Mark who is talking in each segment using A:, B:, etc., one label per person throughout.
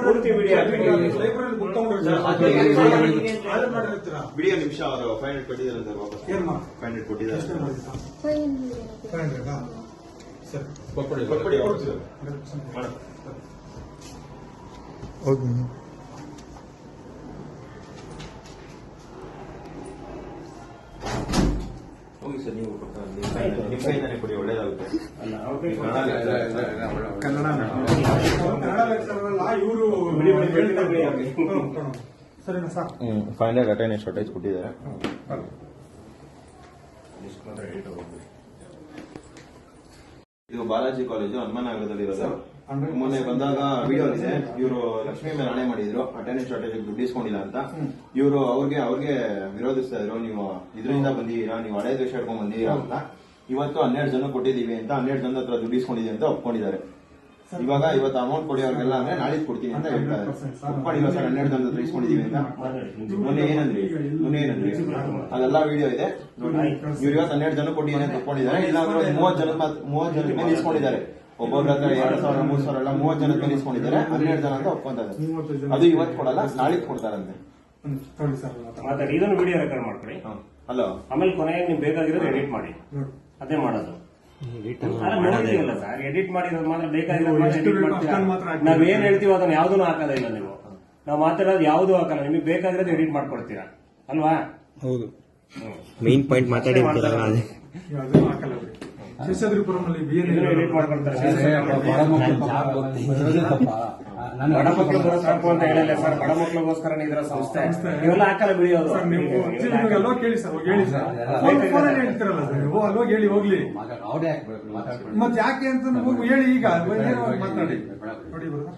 A: ಪೂರ್ತಿ video
B: library book ಮಾಡಿರ್ತೀರಾ
C: video ನಿಮಿಷ ಅವರು ಫೈವ್ ಹಂಡ್ರೆಡ್ ಕೊಟ್ಟಿದ್ದಾರೆ ಸರ್ ವಾಪಸ್
B: ಏನ್ ಮಾ
C: ಫೈವ್ ಹಂಡ್ರೆಡ್ ಕೊಟ್ಟಿದ್ದಾರೆ
B: ಎಷ್ಟು ಮಾಡಿದ್ರಾ
D: ಫೈನ್
B: ಫೈವ್ ಹಂಡ್ರೆಡಾ ಸರಿ
C: ಕೊಟ್ಬಿಡಿ ಕೊಟ್ಬಿಡಿ ಕೊಡ್ತೀವಿ ಮಾಡೋಣ. ಹೋಗಿ ಸರ್ ನೀವು ಕೊಟ್ಟು ನಿಮ್ಮ ಕೈಯಿಂದ- ನಿಮ್ಮ ಕೈಯಿಂದನೇ ಕೊಡಿ ಒಳ್ಳೇದಾಗುತ್ತೆ
B: ಕನ್ನಡ ಕನ್ನಡ ಲೆಕ್ಚರಲ್ಲ ಇವರು
A: ಬಿಡಿ, ಬಿಡಿ, ಬಿಡಿ, ಬಿಡಿ, ಬಿಡಿ.
B: ಸರಿನಾ sir
C: five hundred attendance shortage ಕೊಟ್ಟಿದ್ದಾರೆ. ಇದು ಬಾಲಾಜಿ ಕಾಲೇಜು ಹನುಮನಗರದಲ್ಲಿ ಇರೋದು ಮೊನ್ನೆ ಬಂದಾಗ ವಿಡಿಯೋ ಇದೆ ಇವರು ಲಕ್ಷ್ಮಿ ಮೇಲೆ ಹಣೆ ಮಾಡಿದ್ರು ಅಟೆಂಡೆನ್ಸ್ ಶಾರ್ಟೇಜ್ ದುಡ್ಡು ಇಸ್ಕೊಂಡಿಲ್ಲ ಅಂತ. ಇವರು ಅವ್ರಿಗೆ ಅವ್ರಿಗೆ ವಿರೋಧಿಸ್ತಾ ಇದ್ರು. ನೀವು ಇದರಿಂದ ಬಂದಿದ್ದೀರಾ? ನೀವು ಹಳೆ ದ್ವೇಷ ಹಿಡ್ಕೊಂಡ್ ಬಂದಿದ್ದೀರಾ ಅಂತ. ಇವತ್ತು ಹನ್ನೆರಡು ಜನ ಕೊಟ್ಟಿದ್ದೀವಿ ಅಂತ ಹನ್ನೆರಡು ಜನ ಹತ್ರ ದುಡ್ಡು ಇಸ್ಕೊಂಡಿದೀವಿ ಅಂತ ಒಪ್ಕೊಂಡಿದ್ದಾರೆ. ಇವಾಗ ಇವತ್ತು ಅಮೌಂಟ್ ಕೊಡಿ ಅವ್ರಿಗೆಲ್ಲ ಅಂದ್ರೆ ನಾಳೆ ಕೊಡ್ತೀನಿ ಅಂತ ಹೇಳ್ತಾರೆ ಒಪ್ಕೊಂಡಿಲ್ಲ ಸರ್ ಹನ್ನೆರಡು ಜನ ಹತ್ರ ಇಸ್ಕೊಂಡಿದೀವಿ ಅಂತ. ಮೊನ್ನೆ ಏನಂದ್ರಿ? ಮೊನ್ನೆ ಏನಂದ್ರಿ? ಅದೆಲ್ಲ ವಿಡಿಯೋ ಇದೆ. ನೋಡಿ ಇವ್ರು ಇವತ್ತು ಹನ್ನೆರಡು ಜನ ಕೊಡಿ ಅಂತ ಒಪ್ಕೊಂಡಿದ್ದಾರೆ. ಇಲ್ಲ ಅಂದ್ರೆ ಮೂವತ್ತು ಜನ ಮೂವತ್ತು ಜನ ಮೇಲೆ ಇಸ್ಕೊಂಡಿದ್ದಾರೆ. ಒಬ್ಬೊಬ್ರ ಹತ್ರ ಎರಡು ಸಾವಿರ ಮೂರು ಸಾವಿರ ಎಲ್ಲ ಮೂವತ್ತು ಜನ ಮೇಲೆ ಇಸ್ಕೊಂಡಿದ್ದಾರೆ. ಹನ್ನೆರಡು ಜನ ಅಂತ ಒಪ್ಕೊಂತ ಅದು ಇವತ್ತು ಕೊಡಲ್ಲ ನಾಳೆ ಕೊಡ್ತಾರಂತೆ.
B: ನೋಡಿ ಸರ್
A: ಮಾತಾಡಿ. ಇದನ್ನು ವಿಡಿಯೋ ರೆಕಾರ್ಡ್ ಮಾಡ್ಕೊಳ್ಳಿ.
C: ಹಲೋ
A: ಆಮೇಲೆ ಕೊನೆಗೆ ನೀವು ಬೇಕಾಗಿರೋದು ಎಡಿಟ್ ಮಾಡಿ. ಅದೇ ಮಾಡೋದು. ಸರ್. ಎಡಿಟ್ ಮಾಡಿರೋದು ಮಾತ್ರ ಬೇಕಾಗಿರೋದು ಮಾತ್ರ
B: ಎಷ್ಟು
A: ಮಾಡ್ತೀರಾ?
B: ಮಾತ್ರ ಹಾಕ್ತೀರಾ?
A: ನಾವ್ ಏನ್ ಹೇಳ್ತೀವೋ ಅದನ್ನ ಯಾವ್ದು ಹಾಕಲ್ಲ ಇಲ್ಲ ನೀವು. ನಾವು ಮಾತಾಡೋದು ಯಾವ್ದು ಹಾಕಲ್ಲ. ನಿಮಗೆ ಬೇಕಾಗಿರೋದು ಎಡಿಟ್ ಮಾಡ್ಕೊಡ್ತೀರಾ? ಅಲ್ವಾ?
E: ಹೌದು. ಮೇನ್ ಪಾಯಿಂಟ್ ಮಾತಾಡಿರ್ತಾರಲ್ಲ
B: ಅದನ್ನು ಹಾಕಲ್ಲ ಬಿಡಿ ಶೇಷಾದ್ರಿಪುರಂ ಅಲ್ಲಿ ಬಿ ಎನ್
A: ಇದನ್ನು ಎಡಿಟ್ ಮಾಡ್ಕೊಡ್ತಾರೆ ಬಡ ಮಕ್ಕಳು ಬರೋ ಸಾಕು ಅಂತ ಹೇಳಿಲ್ಲ ಸರ್. ಬಡ ಮಕ್ಕಳಿಗೋಸ್ಕರ ಇದರ ಸಂಸ್ಥೆ. ಇವೆಲ್ಲ ಹಾಕಲ್ಲ ಬಿಡಿಯೋದು
B: ಸರ್ ನೀವು ಅಲ್ಲೋ ಕೇಳಿ ಸರ್ ಹೋಗಿ ಹೇಳಿ ಸರ್. ಫೋನಲ್ಲಿ ಹೇಳ್ತಿರಲ್ಲ ಸರ್ ನೀವು ಅಲ್ಲೋಗಿ ಹೇಳಿ ಹೋಗ್ಲಿ. ಮತ್ತೆ ಯಾಕೆ ಅಂತ ಹೋಗಿ ಹೇಳಿ ಈಗ ಮಾತಾಡಿ. ನೋಡಿ ಬರೋದಾ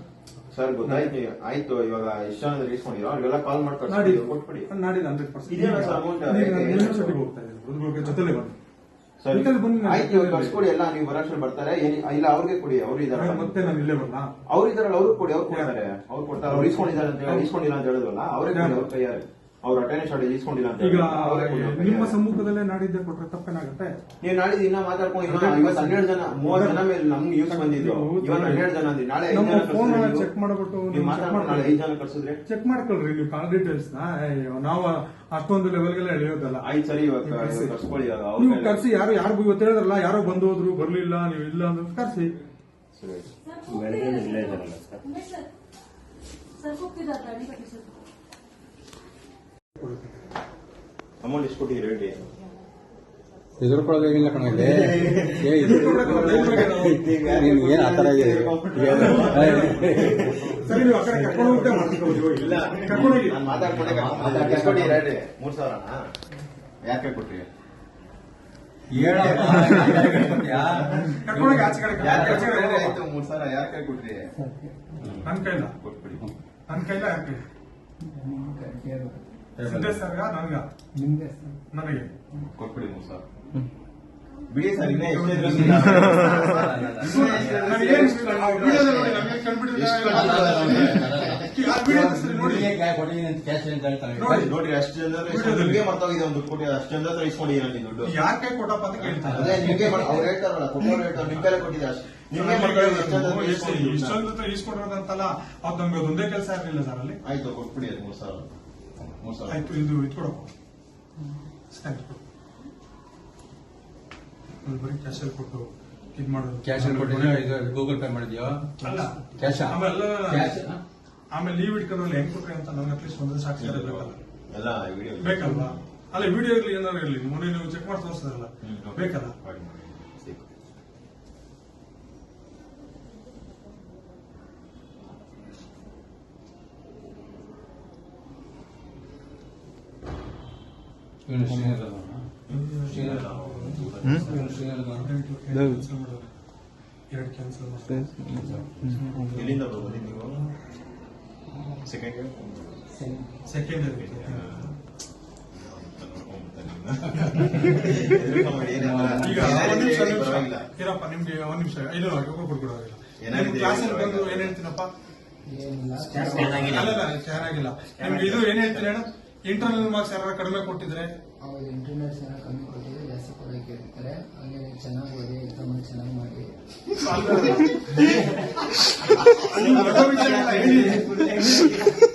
C: ಸರ್ ಗೊತ್ತಾಯ್ತು. ಆಯ್ತು ಇವಾಗ ಎಷ್ಟು ಜನ ಇಸ್ಕೊಂಡಿರೋ ಅವ್ರಿಗೆಲ್ಲ ಕಾಲ್
B: ನಾಡಿ
C: ಮಾಡ್ಕೊಂಡು ಕೊಟ್ಬಿಡಿ.
B: ನಾಡಿದ್ದು ಹಂಡ್ರೆಡ್ ಪರ್ಸೆಂಟ್. ಹುಡುಗರಿಗೆ ಜೊತೆಲೆ ಬನ್ನಿ
C: ಆಯ್ತು. ಇವಾಗ ಕಳ್ಸ್ಕೊಡಿ ಎಲ್ಲ ನೀವು ಬರೋಕ್ಷಣ ಬರ್ತಾರೆ. ಏನ್- ಇಲ್ಲ ಅವ್ರಿಗೆ ಕೊಡಿ ಅವ್ರು ಇದಾರೆ.
B: ಮತ್ತೆ ನಾನು ಇಲ್ಲೇ ಬರಲ್ಲ
C: ಅವ್ರು ಇದಾರಲ್ಲ ಅವ್ರು ಕೊಡಿ ಅವ್ರು ಕೊಡ್ತಾರೆ. ಅವ್ರು ಕೊಡ್ತಾರೆ ಅವ್ರು ಇಸ್ಕೊಂಡಿದ್ದಾರೆ ಅಂತ ಹೇಳಿ ಇಸ್ಕೊಂಡಿಲ್ಲ ಅಂತ ಹೇಳಿದ್ವಲ್ಲ ಅವ್ರಿಗೆ ಕೊಡಿ ಅವ್ರ ಕೈಯಾರೆ. ಅವ್ರು ಅಟೆಂಡೆನ್ಸ್ ಶಾರ್ಟೇಜ್ ಇಸ್ಕೊಂಡಿಲ್ಲ ಅಂತ
B: ಈಗ ನಿಮ್ಮ. ಸಮ್ಮುಖದಲ್ಲೇ ನಾಡಿದ್ದೆ ಕೊಟ್ರೆ ತಪ್ಪೇನಾಗುತ್ತೆ
C: ನೀವು ನಾಡಿದ್ದು ಇನ್ನ ಮಾತಾಡ್ಕೊಂಡು ಇವತ್ತು ಹನ್ನೆರಡು ಜನ ಮೂವತ್ತು ಜನ ಮೇಲೆ ನಮ್ಗೆ ಯೂಸ್ ಬಂದಿದ್ರು ಇವತ್ತು ಹನ್ನೆರಡು ಜನ ಅಂದ್ರೆ ನಾಳೆ ಐದು
B: ನಮ್ಮ
C: ಜನ
B: ಫೋನ್
C: ಕಳ್ಸಿದ್ರೆ
B: ಚೆಕ್ ಮಾಡ್ಬಿಟ್ಟು
C: ನೀವು ಮಾತಾಡ್ಕೊಂಡು ನಾಳೆ ಐದು ಜನ ಕಳ್ಸಿದ್ರೆ
B: ಚೆಕ್ ಮಾಡ್ಕೊಳ್ರಿ ನೀವು ಕಾಲ್ ಡೀಟೇಲ್ಸ್ನ ನಾವು ಅಷ್ಟೊಂದು ಲೆವೆಲ್ಗೆಲ್ಲ ಎಳೆಯೋದಲ್ಲ
C: ಆಯ್ತು ಸರಿ ಇವತ್ತು ಕರ್ಸ್ಕೊಳ್ಳಿ
B: ನೀವು ಕರ್ಸಿ ಯಾರು ಯಾರು ಇವತ್ತು ಹೇಳಿದ್ರಲ್ಲ ಯಾರೋ ಬಂದು ಹೋದ್ರು ಬರ್ಲಿಲ್ಲ ನೀವು ಇಲ್ಲ ಅಂದ್ರೆ ಕರ್ಸಿ
C: ಸರಿ.
A: ಬೆಳಗ್ಗೆ ಇಲ್ಲೇ ಸರ್
D: ಸರ್ ಸರ್ ಹೋಗ್ತಿದ್ದಾರೆ
C: ಅಮೌಂಟ್ ಎಷ್ಟು ಕೊಟ್ಟಿದ್ದೀರಿ ಹೇಳಿ
E: ಹೆದರ್ಕೊಳ್ಳೋದೇನಿಲ್ಲ ಕಣ ಇಲ್ಲಿ. ಏ, ಇದು- ನೀನು ಏನ್ ಆ ಥರ ಇದೆ
C: ಇಲ್ಲ. ನಾನು ಮಾತಾಡ್ಕೊಂಡೆ ಎಷ್ಟು ಕೊಟ್ಟಿದ್ದೀರಿ ಹೇಳಿ ಮೂರ್ ಸಾವಿರನಾ? ಯಾಕೆ ಕೊಟ್ರಿ? ಯಾಕೆ ಮೂರ್ ಸಾವಿರ ಯಾಕೆ ಕೊಟ್ರಿ?
B: ನನ್ ಕೈಲ
C: ಕೊಟ್ಬಿಡಿ.
B: ನನ್ ಕೈಲ ಯಾರ ಕೈ ಸಿದ್ದೇಶ್ ಸರ್ಗ ನನ್ಗ ನನಗೆ
C: ಕೊಟ್ಬಿಡಿ ಮೂರ್ ಸಾವಿರ ಬಿಡಿ ಸರ್ ಇನ್ನೇ ಎಷ್ಟೇ ಇದ್ರು
B: ನನಗೇನ್ ಇಷ್ಟ ಇಲ್ಲ. ಆ ವಿಡಿಯೋದಲ್ಲಿ ನೋಡಿ, ಆ ಸರಿ ನೋಡಿ.
C: ನೋಡಿ ನೋಡ್ರಿ ಅಷ್ಟು ಜನ ನಿಮ್ಗೆ ಮರ್ತೋಗಿದೆ ಒಂದು ಕೋಟಿ ಕೊಟ್ಟಿ ಅಷ್ಟು ಜನ ಹತ್ರ ಇಸ್ಕೊಂಡಿದ್ದೀರ ನೀವು ದುಡ್ಡು?
B: ಯಾಕೆ ಕೊಟ್ಟಪ್ಪ ಅಂತ ಕೇಳ್ತಾರೆ.
C: ಅದೇ ನಿಮ್ಗೆ ಅವ್ರು ಹೇಳ್ತಾರಲ್ಲ ಕೊಟ್ಟವ್ರು ಹೇಳ್ತಾರೆ ನಿಮ್ ಕೈಲೇ ಕೊಟ್ಟಿದೆ ಅಷ್ಟು. ನಿಮ್ಗೆ ಮರ್ತೋಗಿದೆ ಎಷ್ಟು?
B: ಇಷ್ಟೊಂದು ಈಸ್ಕೊಡೋದಂತಲ್ಲ ಅದು ನಮ್ಗೆ ಅದೊಂದೇ ಕೆಲಸ ಇರಲಿಲ್ಲ ಸರ್ ಅಲ್ಲಿ.
C: ಆಯ್ತು ಕೊಟ್ಬಿಡಿ ಅದು ಮೂರ್ ಸಾವಿರ
B: ಆಯ್ತು ಇದು ಇಟ್ಕೊಡಪ್ಪ ಸ್ಕ್ಯಾನ್ ಕೊಡು ಅಲ್ಲಿ ಬರೀ ಕ್ಯಾಶಲ್ಲಿ ಕೊಟ್ಟು ಇದು ಮಾಡೋದು
E: ಕ್ಯಾಶ್ ಕೊಟ್ಟಿದ್ಯಾ ಇದು ಗೂಗಲ್ ಪೇ ಮಾಡಿದ್ಯಾ
B: ಅಲ್ಲ
E: ಕ್ಯಾಶ್
B: ಆಮೇಲೆ
E: ಕ್ಯಾಶ್
B: ಆಮೇಲೆ ಲೀವ್ ಇಟ್ಕೊಂಡು ಹೆಂಗ್ ಕೊಟ್ರಿ ಅಂತ ನನಗೆ ಅಟ್ಲೀಸ್ಟ್ ಒಂದೇ ಸಾಕ್ಷಿ ಬೇಕಲ್ಲ ಬೇಕಲ್ವಾ ಅಲ್ಲ ವಿಡಿಯೋ ಇರಲಿ ಏನಾದ್ರು ಇರ್ಲಿ ಮೊನ್ನೆ ನೀವು ಚೆಕ್ ಮಾಡಿ ತೋರಿಸಿದ್ರಲ್ಲ ಬೇಕಲ್ಲ ಎರಡು ಕ್ಯಾನ್ಸಲ್
C: ಎಲ್ಲಿಂದ ಬರ್ಬೋದು ನೀವು? ಸೆಕೆಂಡ್
B: ಸೆಕೆಂಡ್ ಈಗ ಒಂದ್ ನಿಮಿಷ ಒಂದ್ ನಿಮಿಷ ಇರಪ್ಪ ನಿಮ್ಗೆ ಒಂದ್ ನಿಮಿಷ. ಇಲ್ಲ ಕೊಡ್ಕೊಡೋದಿಲ್ಲ? ಕ್ಲಾಸಲ್ಲಿ ಬಂದು ಏನ್ ಹೇಳ್ತೀನಪ್ಪ? ನಿಮ್ಗೆ ಇದು ಏನ್ ಹೇಳ್ತೀನಿ ಹೇಳು ಇಂಟರ್ನಲ್ ಮಾರ್ಕ್ಸ್ ಯಾರು ಕಡಿಮೆ ಕೊಟ್ಟಿದ್ರೆ?
F: ಅವ್ರು ಇಂಟರ್ನೆಟ್ ಚೆನ್ನಾಗಿ ಕಮ್ಮಿ ಕೊಟ್ಟಿದ್ರೆ ಜಾಸ್ತಿ ಕೊಡೋಕೆ ಇರ್ತಾರೆ. ಹಾಗೆ ಚೆನ್ನಾಗಿ ಓದಿ ಎಕ್ಸಾಮ್ ಚೆನ್ನಾಗಿ ಮಾಡಿ.
B: ವಿಷಯ ಎಲ್ಲ ಹೇಳಿ.